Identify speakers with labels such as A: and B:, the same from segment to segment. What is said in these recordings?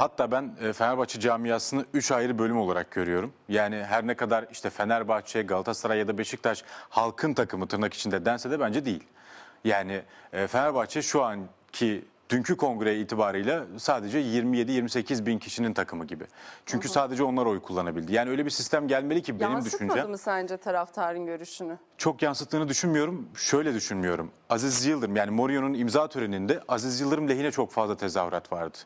A: Hatta ben e, Fenerbahçe camiasını 3 ayrı bölüm olarak görüyorum. Yani her ne kadar işte Fenerbahçe, Galatasaray ya da Beşiktaş halkın takımı tırnak içinde dense de bence değil. Yani e, Fenerbahçe şu anki dünkü kongre itibarıyla sadece 27-28 bin kişinin takımı gibi. Çünkü sadece onlar oy kullanabildi. Yani öyle bir sistem gelmeli ki benim
B: Yansıtmadı
A: düşüncem
B: mı sence taraftarın görüşünü?
A: çok yansıttığını düşünmüyorum. Şöyle düşünmüyorum. Aziz Yıldırım yani Mourinho'nun imza töreninde Aziz Yıldırım lehine çok fazla tezahürat vardı.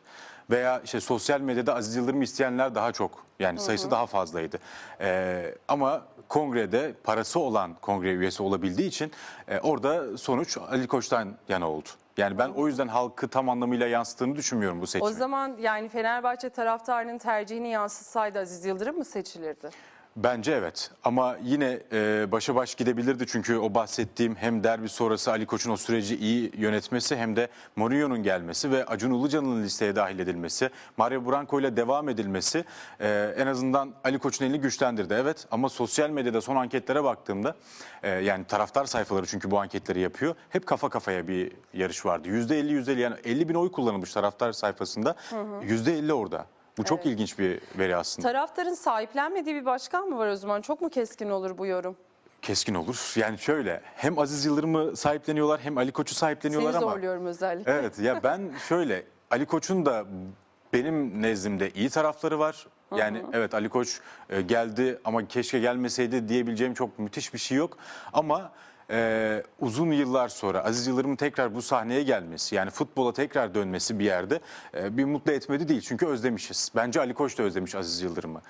A: Veya işte sosyal medyada Aziz Yıldırım isteyenler daha çok. Yani sayısı daha fazlaydı. Ee, ama kongrede parası olan kongre üyesi olabildiği için e, orada sonuç Ali Koç'tan yana oldu. Yani ben o yüzden halkı tam anlamıyla yansıttığını düşünmüyorum bu seçimi.
B: O zaman yani Fenerbahçe taraftarının tercihini yansıtsaydı Aziz Yıldırım mı seçilirdi?
A: Bence evet ama yine e, başa baş gidebilirdi çünkü o bahsettiğim hem derbi sonrası Ali Koç'un o süreci iyi yönetmesi hem de Mourinho'nun gelmesi ve Acun Ilıcalı'nın listeye dahil edilmesi, Mario Branco ile devam edilmesi e, en azından Ali Koç'un elini güçlendirdi. Evet ama sosyal medyada son anketlere baktığımda e, yani taraftar sayfaları çünkü bu anketleri yapıyor. Hep kafa kafaya bir yarış vardı. %50 %50 yani 50 bin oy kullanılmış taraftar sayfasında %50 orada. Bu çok ilginç bir veri aslında.
B: Taraftarın sahiplenmediği bir başkan mı var o zaman? Çok mu keskin olur bu yorum?
A: Keskin olur. Yani şöyle hem Aziz Yıldırım'ı sahipleniyorlar hem Ali Koç'u sahipleniyorlar
B: Seni
A: ama.
B: zorluyorum özellikle.
A: Evet ya ben şöyle Ali Koç'un da benim nezdimde iyi tarafları var. Yani evet Ali Koç e, geldi ama keşke gelmeseydi diyebileceğim çok müthiş bir şey yok. Ama e, uzun yıllar sonra Aziz Yıldırım'ın tekrar bu sahneye gelmesi yani futbola tekrar dönmesi bir yerde e, bir mutlu etmedi değil. Çünkü özlemişiz. Bence Ali Koç da özlemiş Aziz Yıldırım'ı.